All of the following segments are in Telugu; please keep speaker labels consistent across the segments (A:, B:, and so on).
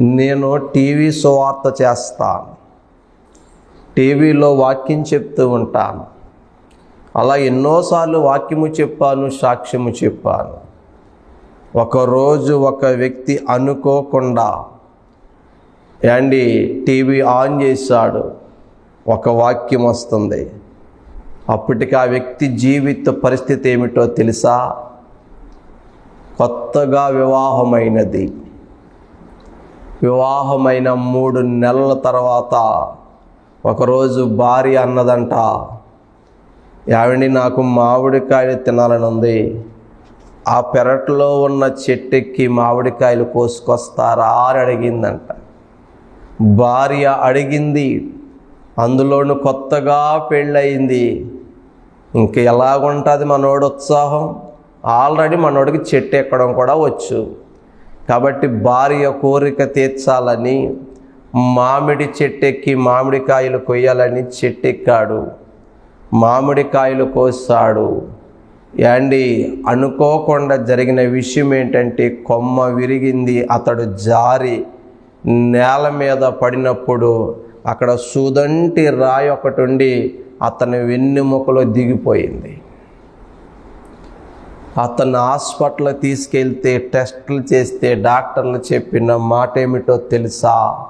A: నేను టీవీ సువార్త చేస్తాను. టీవీలో వాక్యం చెప్తూ ఉంటాను. అలా ఎన్నోసార్లు వాక్యము చెప్పాను సాక్ష్యము చెప్పాను. ఒకరోజు ఒక వ్యక్తి అనుకోకుండా యాండి టీవీ ఆన్ చేశాడు. ఒక వాక్యం వస్తుంది. అప్పటికి ఆ వ్యక్తి జీవిత పరిస్థితి ఏమిటో తెలుసా? కొత్తగా వివాహమైనది. వివాహమైన మూడు నెలల తర్వాత ఒకరోజు భార్య అన్నదంట యావండి నాకు మామిడికాయలు తినాలని ఉంది. ఆ పెరట్లో ఉన్న చెట్టెక్కి మామిడికాయలు కోసుకొస్తారా? అని అడిగిందంట. భార్య అడిగింది అందులోను కొత్తగా పెళ్ళయింది. ఇంక ఎలాగుంటుంది మనోడు ఉత్సాహం? ఆల్రెడీ మనోడికి చెట్టు ఎక్కడం కూడా వచ్చు. కాబట్టి భార్య కోరిక తీర్చాలని మామిడి చెట్టెక్కి మామిడికాయలు కొయ్యాలని చెట్టెక్కాడు. మామిడికాయలు కోస్తాడు. యాండి అనుకోకుండా జరిగిన విషయం ఏంటంటే కొమ్మ విరిగింది అతడు జారి నేల మీద పడినప్పుడు అక్కడ సుదంటి రాయి ఒకటి ఉండి అతని వెన్నెముకలో దిగిపోయింది. అతను హాస్పిటల్ తీసుకెళ్తే టెస్టులు చేస్తే డాక్టర్లు చెప్పిన మాట ఏమిటో తెలుసా?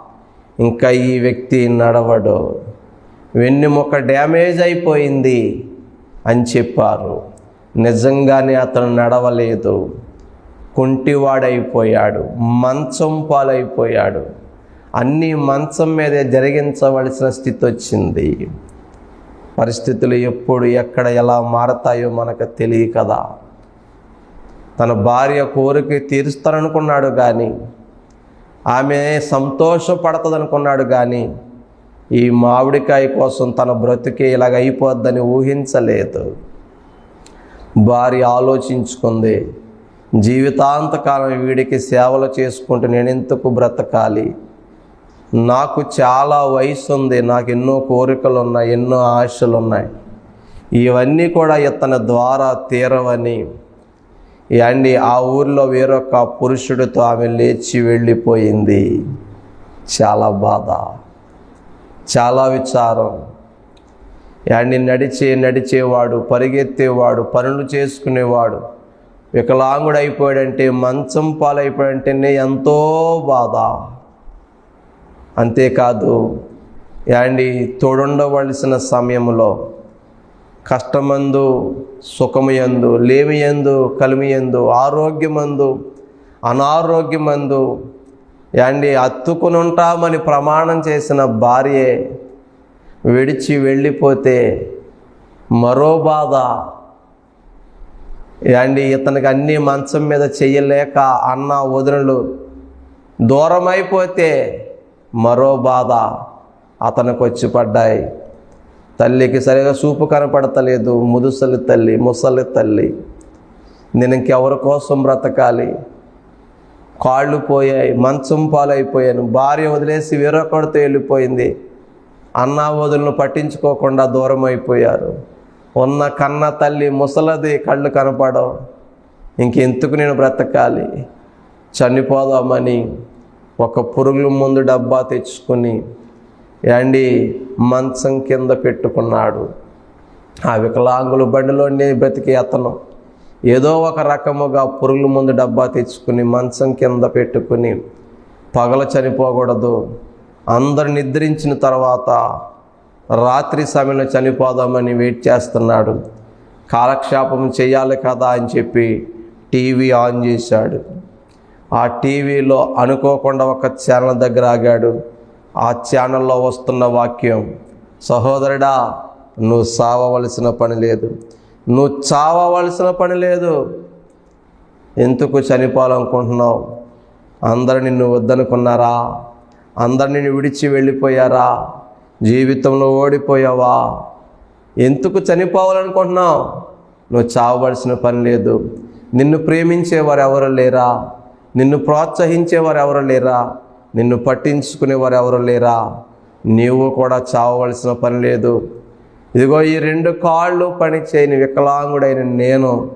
A: ఇంకా ఈ వ్యక్తి నడవడు. వెన్నెముక డ్యామేజ్ అయిపోయింది అని చెప్పారు. నిజంగానే అతను నడవలేదు. కుంటివాడైపోయాడు. మంచం పాలైపోయాడు. అన్నీ మంచం మీదే జరిగించవలసిన స్థితి వచ్చింది. పరిస్థితులు ఎప్పుడు ఎక్కడ ఎలా మారతాయో మనకు తెలియ కదా తన భార్య కోరిక తీరుస్తాననుకున్నాడు కానీ ఆమె సంతోషపడతదనుకున్నాడు కానీ ఈ మామిడికాయ కోసం తన బ్రతికే ఇలాగ అయిపోద్దని ఊహించలేదు. భార్య ఆలోచించుకుంది జీవితాంతకాలం వీడికి సేవలు చేసుకుంటూ నేను ఎందుకు బ్రతకాలి? నాకు చాలా వయసు ఉంది నాకు ఎన్నో కోరికలు ఉన్నాయి ఎన్నో ఆశలు ఉన్నాయి ఇవన్నీ కూడా ఇతని ద్వారా తీరవని యాండి ఆ ఊర్లో వేరొక పురుషుడితో ఆమె లేచి వెళ్ళిపోయింది. చాలా బాధ చాలా విచారం. యాండి నడిచే నడిచేవాడు పరిగెత్తేవాడు పనులు చేసుకునేవాడు. వికలాంగుడు అయిపోయాడంటే మంచం పాలైపోయాడంటేనే ఎంతో బాధ. అంతేకాదు యాండి తోడుండవలసిన సమయంలో కష్టమందు సుఖమయందు లేమియందు కలిమియందు ఆరోగ్యమందు అనారోగ్యమందు యాండి అత్తుకునుంటామని ప్రమాణం చేసిన భార్యే విడిచి వెళ్ళిపోతే మరో బాధ. యాండి ఇతనికి అన్ని మంచం మీద చెయ్యలేక అన్న వదినలు దూరమైపోతే మరో బాధ అతనికి వచ్చి పడ్డాయి. తల్లికి సరిగా చూపు కనపడతలేదు ముదుసలి తల్లి ముసలి తల్లి. నేను ఇంకెవరి కోసం బ్రతకాలి? కాళ్ళు పోయాయి మంచం పాలైపోయాను భార్య వదిలేసి వేరొకడితో వెళ్ళిపోయింది. అన్నా వదులను పట్టించుకోకుండా దూరం అయిపోయారు ఉన్న కన్న తల్లి ముసలది కళ్ళు కనపడవు. ఇంకెందుకు నేను బ్రతకాలి? చనిపోదామని ఒక పురుగుల ముందు డబ్బా తెచ్చుకొని యాండి మంచం కింద పెట్టుకున్నాడు. ఆ వికలాంగుల బండిలోనే బ్రతికి అతను. ఏదో ఒక రకముగా పురుగుల ముందు డబ్బా తెచ్చుకుని మంచం కింద పెట్టుకుని పగల చనిపోకూడదు. అందరు నిద్రించిన తర్వాత రాత్రి సమయంలో చనిపోదామని వెయిట్ చేస్తున్నాడు. కాలక్షేపం చేయాలి కదా అని చెప్పి టీవీ ఆన్ చేశాడు. ఆ టీవీలో అనుకోకుండా ఒక ఛానల్ దగ్గర ఆగాడు. ఆ ఛానల్లో వస్తున్న వాక్యం సహోదరుడా నువ్వు సావవలసిన పని లేదు. నువ్వు చావవలసిన పని లేదు. ఎందుకు చనిపోవాలనుకుంటున్నావు? అందరు నిన్ను వద్దనుకున్నారా? అందరు నిన్ను విడిచి వెళ్ళిపోయారా? జీవితంలో ఓడిపోయావా? ఎందుకు చనిపోవాలనుకుంటున్నావు? నువ్వు చావవలసిన పని లేదు. నిన్ను ప్రేమించేవారు ఎవరు లేరా? నిన్ను ప్రోత్సహించేవారు ఎవరు లేరా? నిన్ను పట్టించుకునేవారు ఎవరు లేరా? నీవు కూడా చావవలసిన పని లేదు. ఇదిగో ఈ రెండు కాళ్ళు పని చేయని వికలాంగుడైన నేను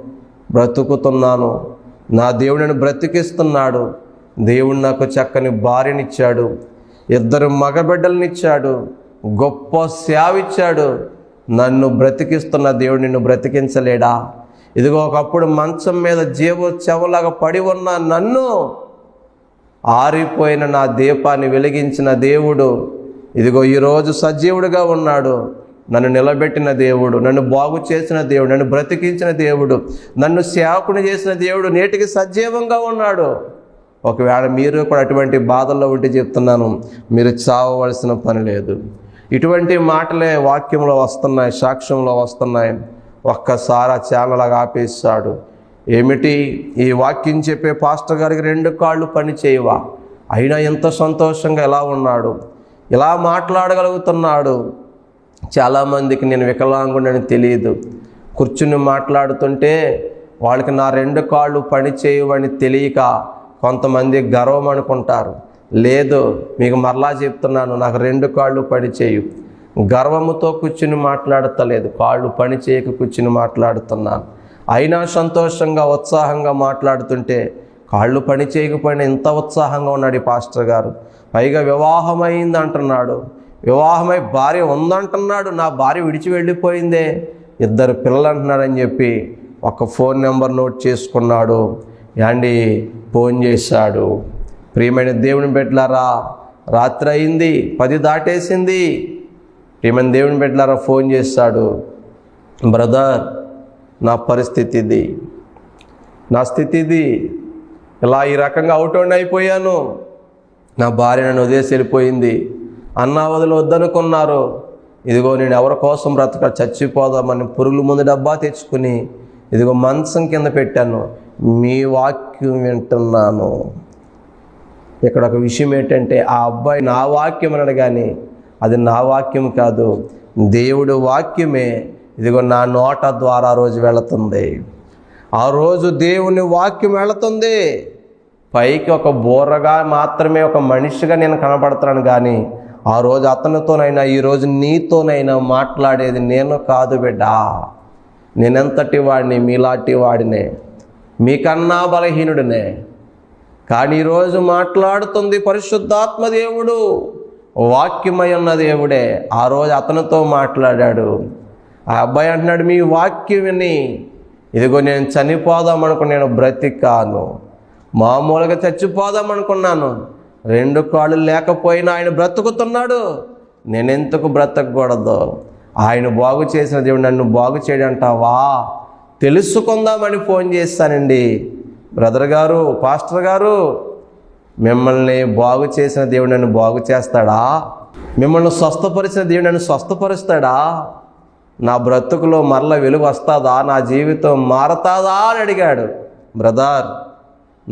A: బ్రతుకుతున్నాను. నా దేవుడిని బ్రతికిస్తున్నాడు. దేవుడు నాకు చక్కని భార్యనిచ్చాడు. ఇద్దరు మగబిడ్డలనిచ్చాడు. గొప్ప సేవిచ్చాడు. నన్ను బ్రతికిస్తున్న దేవుడు నిన్ను బ్రతికించలేడా? ఇదిగో ఒకప్పుడు మంచం మీద జీవ చెవలాగా పడి ఉన్న నన్ను ఆరిపోయిన నా దీపాన్ని వెలిగించిన దేవుడు ఇదిగో ఈరోజు సజీవుడిగా ఉన్నాడు. నన్ను నిలబెట్టిన దేవుడు నన్ను బాగు చేసిన దేవుడు నన్ను బ్రతికించిన దేవుడు నన్ను సేవకుని చేసిన దేవుడు నేటికి సజీవంగా ఉన్నాడు. ఒకవేళ మీరు కూడా అటువంటి బాధల్లో ఉంటే చెప్తున్నాను మీరు చావవలసిన పని లేదు. ఇటువంటి మాటలే వాక్యంలో వస్తున్నాయి సాక్ష్యంలో వస్తున్నాయి. ఒక్కసారి ఆ ఛానల్ ఆపేస్తాడు ఏమిటి? ఈ వాక్యం చెప్పే పాస్టర్ గారికి రెండు కాళ్ళు పని చేయవా? అయినా ఎంత సంతోషంగా ఎలా ఉన్నాడు? ఇలా మాట్లాడగలుగుతున్నాడు. చాలామందికి నేను వికలాంగుడని తెలియదు. కూర్చుని మాట్లాడుతుంటే వాళ్ళకి నా రెండు కాళ్ళు పని చేయవని తెలియక కొంతమంది గర్వం అనుకుంటారు. లేదు మీకు మరలా చెప్తున్నాను నాకు రెండు కాళ్ళు పని చేయు. గర్వముతో కూర్చుని మాట్లాడతలేదు. కాళ్ళు పని చేయక కూర్చుని మాట్లాడుతున్నాను. అయినా సంతోషంగా ఉత్సాహంగా మాట్లాడుతుంటే కాళ్ళు పని చేయకపోయినా ఇంత ఉత్సాహంగా ఉన్నాడు ఈ పాస్టర్ గారు. పైగా వివాహమైంది అంటున్నాడు. వివాహమై భార్య ఉందంటున్నాడు. నా భార్య విడిచి వెళ్ళిపోయిందే. ఇద్దరు పిల్లలు అంటున్నాడని చెప్పి ఒక ఫోన్ నెంబర్ నోట్ చేసుకున్నాడు. యాండి ఫోన్ చేశాడు. ప్రియమైన దేవుని బిడ్డలారా రాత్రి అయింది. పది దాటేసింది. ప్రియమైన దేవుని బిడ్డలారా ఫోన్ చేస్తాడు బ్రదర్ నా పరిస్థితి ఇది నా స్థితి ఇది ఇలా ఈ రకంగా అవుట్ అయిపోయాను. నా భార్య నన్ను వదిలేసి వెళ్ళిపోయింది. అన్నా వదిలి వద్దనుకున్నారు. ఇదిగో నేను ఎవరి కోసం బ్రతక చచ్చిపోదామని పురుగుల ముందు డబ్బా తెచ్చుకుని ఇదిగో మంచం కింద పెట్టాను. మీ వాక్యం వింటున్నాను. ఇక్కడ ఒక విషయం ఏంటంటే ఆ అబ్బాయి నా వాక్యం అనడు కానీ అది నా వాక్యం కాదు. దేవుడు వాక్యమే ఇదిగో నా నోట ద్వారా రోజు వెళుతుంది. ఆ రోజు దేవుని వాక్యం వెళుతుంది. పైకి ఒక బోరగా మాత్రమే ఒక మనిషిగా నేను కనపడుతున్నాను కానీ ఆ రోజు అతనితోనైనా ఈరోజు నీతోనైనా మాట్లాడేది నేను కాదు బిడ్డ. నేనెంతటి వాడిని? మీలాంటి వాడినే. మీకన్నా బలహీనుడినే. కానీ ఈరోజు మాట్లాడుతుంది పరిశుద్ధాత్మ దేవుడు. వాక్యమై ఉన్న దేవుడే. ఆ రోజు అతనితో మాట్లాడాడు. ఆ అబ్బాయి అంటున్నాడు మీ వాక్యం విని ఇదిగో నేను చనిపోదాం అనుకుని నేను బ్రతికాను. మామూలుగా చచ్చిపోదాం అనుకున్నాను. రెండు కాళ్ళు లేకపోయినా ఆయన బ్రతుకుతున్నాడు. నేనెందుకు బ్రతకూడదు ఆయన బాగు చేసిన దేవుడు నన్ను బాగు చేయడంటావా తెలుసుకుందామని ఫోన్ చేస్తానండి. బ్రదర్ గారు పాస్టర్ గారు మిమ్మల్ని బాగు చేసిన దేవుడు నన్ను బాగు చేస్తాడా? మిమ్మల్ని స్వస్థపరిచిన దేవుడు నన్ను స్వస్థపరుస్తాడా? నా బ్రతుకులో మరల వెలుగు వస్తుందా నా జీవితం మారతాదా అని అడిగాడు. బ్రదర్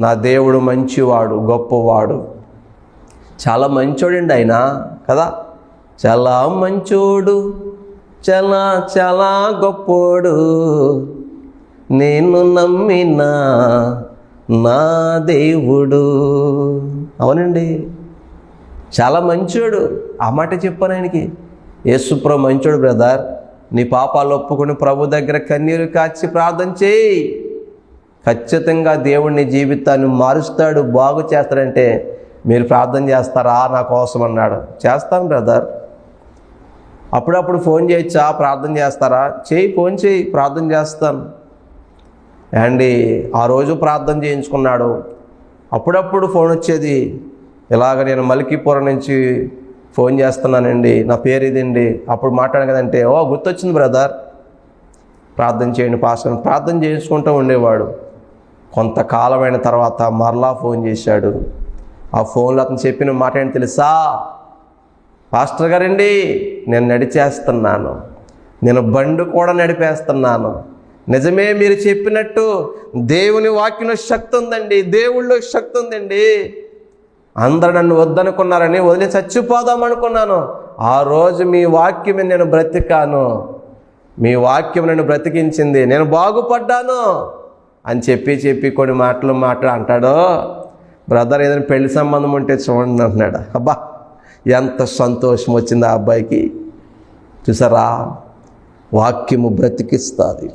A: నా దేవుడు మంచివాడు గొప్పవాడు. చాలా మంచోడండి ఆయన కదా? చాలా మంచోడు చాలా చాలా గొప్పోడు. నేను నమ్మిన నా దేవుడు. అవునండి. చాలా మంచోడు. ఆ మాట చెప్పాను ఆయనకి. యేసుప్రభు మంచోడు బ్రదర్. నీ పాపాలు ఒప్పుకుని ప్రభు దగ్గర కన్నీరు కాచి ప్రార్థన చేయి. ఖచ్చితంగా దేవుడిని జీవితాన్ని మారుస్తాడు బాగు చేస్తాడంటే మీరు ప్రార్థన చేస్తారా నా కోసం అన్నాడు. చేస్తాను బ్రదర్. అప్పుడప్పుడు ఫోన్ చేయొచ్చా ప్రార్థన చేస్తారా? చేయి ఫోన్ చేయి ప్రార్థన చేస్తాను. అండి ఆ రోజు ప్రార్థన చేయించుకున్నాడు. అప్పుడప్పుడు ఫోన్ వచ్చేది ఇలాగ నేను మలికీపురం నుంచి ఫోన్ చేస్తున్నానండి నా పేరు ఇదండి. అప్పుడు మాట్లాడాను కదంటే ఓ గుర్తొచ్చింది బ్రదర్. ప్రార్థన చేయండి పాస్టర్. ప్రార్థన చేసుకుంటూ ఉండేవాడు. కొంతకాలమైన తర్వాత మరలా ఫోన్ చేశాడు. ఆ ఫోన్లో అతను చెప్పిన మాట ఏంటి తెలుసా? పాస్టర్ గారండి నేను నడిచేస్తున్నాను. నేను బండి కూడా నడిపేస్తున్నాను. నిజమే మీరు చెప్పినట్టు దేవుని వాక్యంలో శక్తి ఉందండి. దేవుళ్ళో శక్తి ఉందండి. అందరు నన్ను వద్దనుకున్నారని వదిలి చచ్చిపోదాం అనుకున్నాను. ఆ రోజు మీ వాక్యమే నేను బ్రతికాను. మీ వాక్యం నన్ను బ్రతికించింది. నేను బాగుపడ్డాను అని చెప్పి చెప్పి కొన్ని మాటలు మాట అంటాడు. బ్రదర్ ఏదైనా పెళ్ళి సంబంధం ఉంటే చూడండి అంటున్నాడు. అబ్బా ఎంత సంతోషం వచ్చింది ఆ అబ్బాయికి. చూసారా? వాక్యము బ్రతికిస్తుంది.